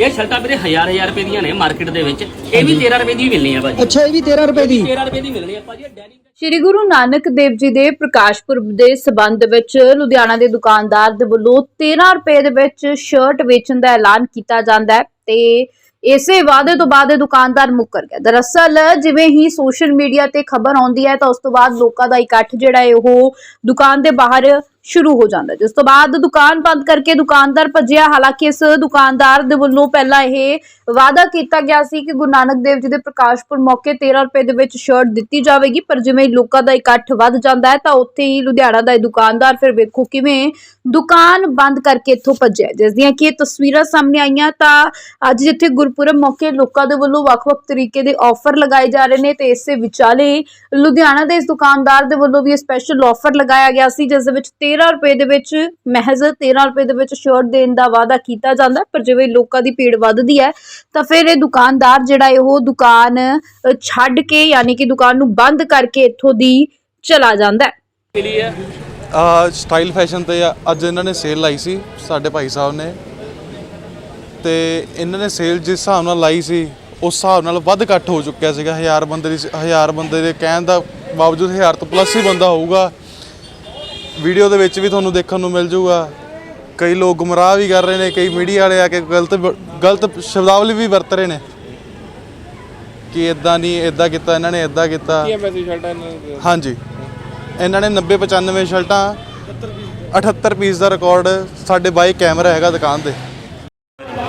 ਇਹ ਸ਼ਰਟਾਂ ਵੀਰੇ ਹਜ਼ਾਰ ਹਜ਼ਾਰ ਰੁਪਏ ਦੀਆਂ ਨੇ ਮਾਰਕੀਟ ਦੇ ਵਿੱਚ। ਇਹ ਵੀ 13 ਰੁਪਏ ਦੀ ਮਿਲਣੀ ਆ ਭਾਜੀ। ਅੱਛਾ ਇਹ ਵੀ 13 ਰੁਪਏ ਦੀ? 13 ਰੁਪਏ ਦੀ ਮਿਲਣੀ ਆ ਭਾਜੀ ਇਹ ਡੈਨਿਮ ਸ਼੍ਰੀ ਗੁਰੂ ਨਾਨਕ ਦੇਵ ਜੀ ਦੇ ਪ੍ਰਕਾਸ਼ ਪੁਰਬ ਦੇ ਸਬੰਧ ਵਿੱਚ ਲੁਧਿਆਣਾ ਦੇ ਦੁਕਾਨਦਾਰ ਦੇ ਵੱਲੋਂ 13 ਰੁਪਏ ਦੇ ਵਿੱਚ ਸ਼ਰਟ ਵੇਚਣ ਦਾ ਐਲਾਨ ਕੀਤਾ ਜਾਂਦਾ ਹੈ ਤੇ ਇਸੇ ਵਾਅਦੇ ਤੋਂ ਬਾਅਦ ਇਹ ਦੁਕਾਨਦਾਰ ਮੁੱਕਰ ਗਿਆ। ਦਰਅਸਲ ਜਿਵੇਂ ਹੀ ਸੋਸ਼ਲ ਮੀਡੀਆ ਤੇ ਖਬਰ ਆਉਂਦੀ ਹੈ ਤਾਂ ਉਸ ਤੋਂ ਬਾਅਦ ਲੋਕਾਂ ਦਾ ਇਕੱਠ ਜਿਹੜਾ ਹੈ ਉਹ ਦੁਕਾਨ ਦੇ ਬਾਹਰ ਸ਼ੁਰੂ ਹੋ ਜਾਂਦਾ ਜਿਸ ਤੋਂ ਬਾਅਦ ਦੁਕਾਨ ਬੰਦ ਕਰਕੇ ਦੁਕਾਨਦਾਰ ਭੱਜਿਆ। ਹਾਲਾਂਕਿ ਇਸ ਦੁਕਾਨਦਾਰ ਦੇ ਵੱਲੋਂ ਪਹਿਲਾਂ ਇਹ ਵਾਅਦਾ ਕੀਤਾ ਗਿਆ ਸੀ ਕਿ ਗੁਰੂ ਨਾਨਕ ਦੇਵ ਜੀ ਦੇ ਪ੍ਰਕਾਸ਼ ਪੁਰਬ ਮੌਕੇ 13 ਰੁਪਏ ਦੇ ਵਿੱਚ ਸ਼ਰਟ ਦਿੱਤੀ ਜਾਵੇਗੀ, ਪਰ ਜਿਵੇਂ ਲੋਕਾਂ ਦਾ ਇਕੱਠ ਵੱਧ ਜਾਂਦਾ ਹੈ, ਤਾਂ ਉੱਥੇ ਹੀ ਲੁਧਿਆਣਾ ਦਾ ਇਹ ਦੁਕਾਨਦਾਰ ਫਿਰ ਵੇਖੋ ਕਿਵੇਂ ਦੁਕਾਨ ਬੰਦ ਕਰਕੇ ਇੱਥੋਂ ਭੱਜਿਆ ਜਿਸ ਦੀਆਂ ਕਿ ਇਹ ਤਸਵੀਰਾਂ ਸਾਹਮਣੇ ਆਈਆਂ, ਤਾਂ ਅੱਜ ਜਿੱਥੇ ਗੁਰਪੁਰਬ ਮੌਕੇ ਲੋਕਾਂ ਦੇ ਵੱਲੋਂ ਵੱਖ-ਵੱਖ ਤਰੀਕੇ ਦੇ ਆਫਰ ਲਗਾਏ ਜਾ ਰਹੇ ਨੇ, ਤੇ ਇਸੇ ਵਿਚਾਲੇ ਲੁਧਿਆਣਾ ਦੇ ਇਸ ਦੁਕਾਨਦਾਰ ਦੇ ਵੱਲੋਂ ਵੀ ਸਪੈਸ਼ਲ ਆਫਰ ਲਗਾਇਆ ਗਿਆ ਸੀ, ਜਿਸ ਦੇ ਵਿੱਚ 13 ਰੁਪਏ ਦੇ ਵਿੱਚ ਮਹਿਜ਼ 13 ਰੁਪਏ ਦੇ ਵਿੱਚ ਸ਼ਰਟ ਦੇਣ ਦਾ ਵਾਅਦਾ ਕੀਤਾ ਜਾਂਦਾ ਪਰ ਜਿਵੇਂ ਲੋਕਾਂ ਦੀ ਭੀੜ ਵੱਧਦੀ ਹੈ ਤਾਂ ਫਿਰ ਇਹ ਦੁਕਾਨਦਾਰ ਜਿਹੜਾ ਉਹ ਦੁਕਾਨ ਛੱਡ ਕੇ ਯਾਨੀ ਕਿ ਦੁਕਾਨ ਨੂੰ ਬੰਦ ਕਰਕੇ ਇੱਥੋਂ ਦੀ ਚਲਾ ਜਾਂਦਾ ਹੈ। ਮਿਲੀ ਹੈ? ਸਟਾਈਲ ਫੈਸ਼ਨ ਤੇ ਆ, ਅੱਜ ਇਹਨਾਂ ਨੇ ਸੇਲ ਲਾਈ ਸੀ ਸਾਡੇ ਭਾਈ ਸਾਹਿਬ ਨੇ। ਤੇ ਇਹਨਾਂ ਨੇ ਸੇਲ ਜਿਸ ਹਿਸਾਬ ਨਾਲ ਲਾਈ ਸੀ ਉਸ ਹਿਸਾਬ ਨਾਲ ਵੱਧ ਇਕੱਠ ਹੋ ਚੁੱਕਿਆ ਸੀਗਾ। ਹਜ਼ਾਰ ਬੰਦੇ ਦੀ ਹਜ਼ਾਰ ਬੰਦੇ ਦੇ ਕਹਿਣ ਦਾ ਬਾਵਜੂਦ ਹਜ਼ਾਰ ਤੋਂ ਪਲੱਸ ਹੀ ਬੰਦਾ ਹੋਊਗਾ। ਵੀਡੀਓ ਦੇ ਵਿੱਚ ਵੀ ਤੁਹਾਨੂੰ ਦੇਖਣ ਨੂੰ ਮਿਲ ਜਾਊਗਾ ਕਈ ਲੋਕ ਗੁੰਮਰਾਹ ਵੀ ਕਰ ਰਹੇ ਨੇ ਕਈ ਮੀਡੀਆ ਵਾਲੇ ਆ ਕੇ ਗਲਤ ਗਲਤ ਸ਼ਬਦਾਵਲੀ ਵੀ ਵਰਤ ਰਹੇ ਨੇ। ਕਿ ਇਦਾਂ ਨਹੀਂ ਇਦਾਂ ਕੀਤਾ ਇਹਨਾਂ ਨੇ ਇਦਾਂ ਕੀਤਾ। ਹਾਂਜੀ। ਇਹਨਾਂ ਨੇ 90 95 ਸ਼ਰਟਾਂ 78 ਪੀਸ ਦਾ ਰਿਕਾਰਡ ਸਾਡੇ ਬਾਈ ਕੈਮਰਾ ਹੈਗਾ ਦੁਕਾਨ ਤੇ।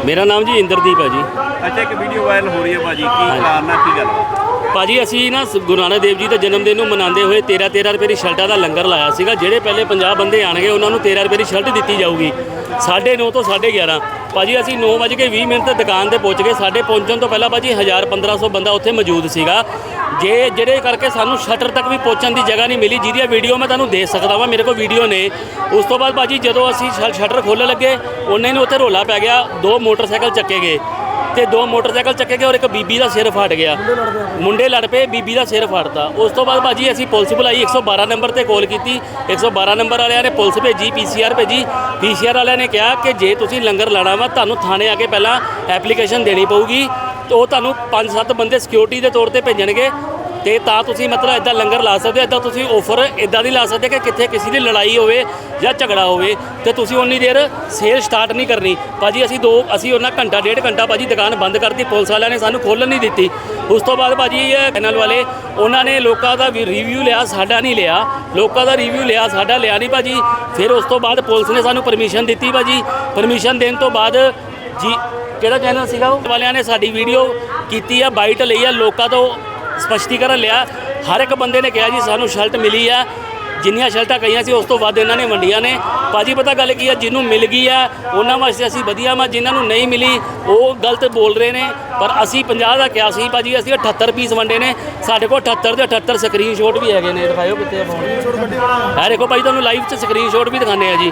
ਮੇਰਾ ਨਾਮ ਜੀ ਇੰਦਰਦੀਪ ਹੈ ਜੀ। ਅੱਛਾ ਇੱਕ ਵੀਡੀਓ ਵਾਇਰਲ ਹੋ ਰਹੀ ਹੈ ਭਾਜੀ ਕੀ ਕਾਰਨ ਆ ਕੀ ਗੱਲ? ਭਾਜੀ, ਅਸੀਂ ਨਾ ਸ- ਗੁਰੂ ਨਾਨਕ ਦੇਵ ਜੀ ਦੇ ਜਨਮ ਦਿਨ ਨੂੰ ਮਨਾਉਂਦੇ ਹੋਏ 13 13 ਰੁਪਏ ਦੀ ਸ਼ਰਟਾਂ ਦਾ ਲੰਗਰ ਲਾਇਆ ਸੀਗਾ, ਜਿਹੜੇ ਪਹਿਲੇ 50 ਬੰਦੇ ਆਣਗੇ ਉਹਨਾਂ ਨੂੰ 13 ਰੁਪਏ ਦੀ ਸ਼ਰਟ ਦਿੱਤੀ ਜਾਊਗੀ। 9:30 ਤੋਂ 11:30 ਭਾਜੀ, ਅਸੀਂ 9:20 ਮਿੰਟ ਤੇ ਦੁਕਾਨ ਤੇ ਪਹੁੰਚ ਗਏ। ਸਾਡੇ ਪਹੁੰਚਣ ਤੋਂ ਪਹਿਲਾਂ ਭਾਜੀ 1000 1500 ਬੰਦਾ ਉੱਥੇ ਮੌਜੂਦ ਸੀਗਾ। ਜੇ, ਜਿਹੜੇ ਕਰਕੇ ਸਾਨੂੰ ਸ਼ਟਰ ਤੱਕ ਵੀ ਪਹੁੰਚਣ ਦੀ ਜਗ੍ਹਾ ਨਹੀਂ ਮਿਲੀ ਜਿਹਦੀ ਵੀਡੀਓ ਮੈਂ ਤੁਹਾਨੂੰ ਦੇ ਸਕਦਾ ਵਾਂ, ਮੇਰੇ ਕੋਲ ਵੀਡੀਓ ਨੇ। ਉਸ ਤੋਂ ਬਾਅਦ ਭਾਜੀ, ਜਦੋਂ ਅਸੀਂ ਸ਼ਟਰ ਖੋਲ੍ਹਣ ਲੱਗੇ, ਉਹਨਾਂ ਨੂੰ ਉੱਥੇ ਰੋਲਾ ਪੈ ਗਿਆ, ਦੋ ਮੋਟਰਸਾਈਕਲ ਚੱਕੇ ਗਏ। ਤੇ ਦੋ ਮੋਟਰਸਾਈਕਲ ਚੱਕੇ ਗਏ ਔਰ ਇੱਕ ਬੀਬੀ ਦਾ ਸਿਰ ਫਟ ਗਿਆ। ਮੁੰਡੇ ਲੜ ਪਏ ਬੀਬੀ ਦਾ ਸਿਰ ਫਟਦਾ ਉਸ ਤੋਂ ਬਾਅਦ ਭਾਜੀ ਅਸੀਂ ਪੁਲਿਸ ਬੁਲਾਈ 112 ਨੰਬਰ ਤੇ ਕਾਲ ਕੀਤੀ। 112 ਨੰਬਰ ਵਾਲਿਆਂ ਨੇ ਪੁਲਿਸ ਭੇਜੀ ਪੀਸੀਆਰ ਭੇਜੀ। ਪੀਸੀਆਰ ਵਾਲਿਆਂ ਨੇ ਕਿਹਾ ਕਿ ਜੇ ਤੁਸੀਂ ਲੰਗਰ ਲਾਣਾ ਵਾ ਤੁਹਾਨੂੰ ਥਾਣੇ ਆ ਕੇ ਪਹਿਲਾਂ ਐਪਲੀਕੇਸ਼ਨ ਦੇਣੀ ਪਊਗੀ। ਤੇ ਉਹ ਤੁਹਾਨੂੰ 5-7 ਬੰਦੇ ਸਿਕਿਉਰਿਟੀ ਦੇ ਤੌਰ ਤੇ ਭੇਜਣਗੇ। ਤੇ ਤਾਂ ਤੁਸੀਂ ਮਤਲਬ ਇਦਾਂ ਲੰਗਰ ਲਾ ਸਕਦੇ ਹੋ ਇਦਾਂ ਤੁਸੀਂ ਆਫਰ ਇਦਾਂ ਦੀ ਲਾ ਸਕਦੇ ਕਿ ਕਿੱਥੇ ਕਿਸੇ ਦੀ ਲੜਾਈ ਹੋਵੇ ਜਾਂ ਝਗੜਾ ਹੋਵੇ ਤੇ ਤੁਸੀਂ ਉਨੀ ਦੇਰ ਸੇਲ ਸਟਾਰਟ ਨਹੀਂ ਕਰਨੀ। ਭਾਜੀ, ਅਸੀਂ ਦੋ, ਅਸੀਂ ਉਹਨਾਂ ਘੰਟਾ, ਡੇਢ ਘੰਟਾ ਭਾਜੀ ਦੁਕਾਨ ਬੰਦ ਕਰਤੀ, ਪੁਲਿਸ ਵਾਲਿਆਂ ਨੇ ਸਾਨੂੰ ਖੋਲ੍ਹਣ ਨਹੀਂ ਦਿੱਤੀ। ਉਸ ਤੋਂ ਬਾਅਦ ਭਾਜੀ ਇਹ ਚੈਨਲ ਵਾਲੇ, ਉਹਨਾਂ ਨੇ ਲੋਕਾਂ ਦਾ ਵੀ ਰਿਵਿਊ ਲਿਆ, ਸਾਡਾ ਨਹੀਂ ਲਿਆ। ਲੋਕਾਂ ਦਾ ਰਿਵਿਊ ਲਿਆ, ਸਾਡਾ ਲਿਆ ਨਹੀਂ ਭਾਜੀ। ਫਿਰ ਉਸ ਤੋਂ ਬਾਅਦ ਪੁਲਿਸ ਨੇ ਸਾਨੂੰ ਪਰਮਿਸ਼ਨ ਦਿੱਤੀ ਭਾਜੀ। ਪਰਮਿਸ਼ਨ ਦੇਣ ਤੋਂ ਬਾਅਦ ਜੀ, ਕਿਹੜਾ ਚੈਨਲ ਸੀਗਾ ਉਹ? ਵਾਲਿਆਂ ਨੇ ਸਾਡੀ ਵੀਡੀਓ ਕੀਤੀ ਆ ਬਾਈਟ ਲਈ ਆ, ਲੋਕਾਂ ਤੋਂ ਸਪਸ਼ਟੀਕਰਨ ਲਿਆ। ਹਰ ਇੱਕ ਬੰਦੇ ਨੇ ਕਿਹਾ ਜੀ ਸਾਨੂੰ ਸ਼ਰਟ ਮਿਲੀ ਆ। ਜਿੰਨੀਆਂ ਸ਼ਰਟਾਂ ਕਹੀਆਂ ਸੀ ਉਸ ਤੋਂ ਵੱਧ ਇਹਨਾਂ ਨੇ ਵੰਡੀਆਂ ਨੇ। ਭਾਜੀ ਪਤਾ ਗੱਲ ਕੀ ਆ? ਜਿਹਨੂੰ ਮਿਲ ਗਈ ਆ ਉਹਨਾਂ ਵਾਸਤੇ ਅਸੀਂ ਵਧੀਆ ਵਾ। ਜਿਨ੍ਹਾਂ ਨੂੰ ਨਹੀਂ ਮਿਲੀ ਉਹ ਗਲਤ ਬੋਲ ਰਹੇ ਨੇ। ਪਰ ਅਸੀਂ 50 ਦਾ ਕਿਹਾ ਸੀ ਭਾਜੀ ਅਸੀਂ 78 ਪੀਸ ਵੰਡੇ ਨੇ। ਸਾਡੇ ਕੋਲ 78 ਦੇ 78 ਸਕਰੀਨਸ਼ਾਟ ਵੀ ਹੈਗੇ ਨੇ। ਦਿਖਾਇਓ ਕਿੱਥੇ ਆ ਫੋਨ ਇਹ ਦੇਖੋ ਭਾਜੀ ਤੁਹਾਨੂੰ ਲਾਈਵ 'ਚ ਸਕਰੀਨਸ਼ਾਟ ਵੀ ਦਿਖਾਣੇ ਆ ਜੀ।